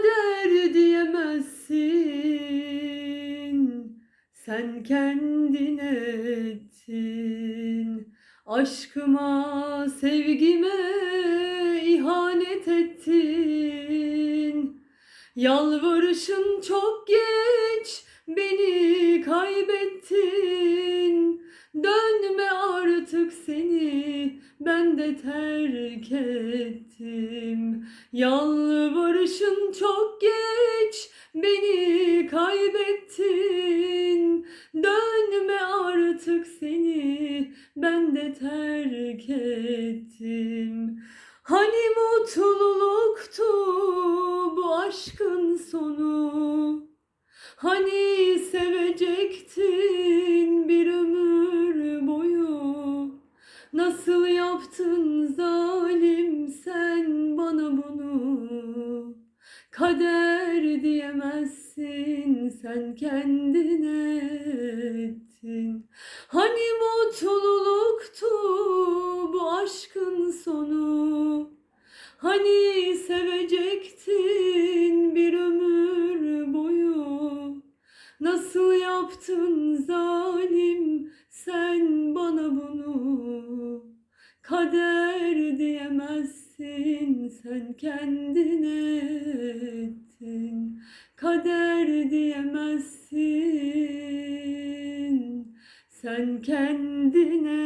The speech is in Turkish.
Kader diyemezsin. Sen kendin ettin. Aşkıma, sevgime ihanet ettin. Yalvarışın çok geç beni kaybettin. Dönme artık seni ben de terk ettim. Yalvarışın çok geç beni kaybettin. Dönme artık seni ben de terk ettim. Hani mutluluktu bu aşkın sonu? Hani sevecektin Nasıl yaptın zalim sen bana bunu? Kader diyemezsin sen kendine ettin. Hani mutluluktu bu aşkın sonu? Hani sevecektin bir ömür boyu? Nasıl yaptın zalim sen bana bunu Kader diyemezsin. Sen kendine ettin. Kader diyemezsin. Sen kendine